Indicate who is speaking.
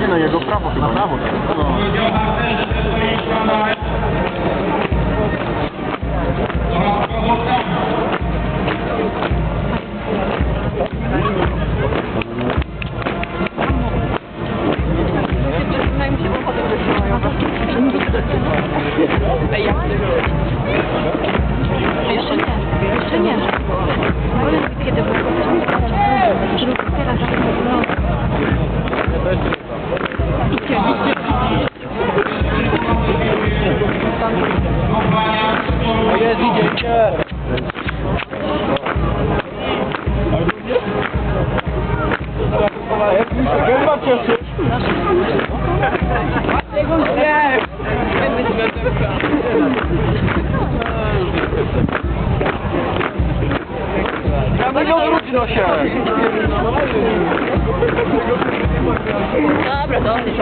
Speaker 1: Nie no, jego prawo chyba. Prawo.
Speaker 2: Trzymają. Ej, jak ty
Speaker 1: Gęba cieszy. Ja nie odwróćno się!
Speaker 2: Dobra, dosyć.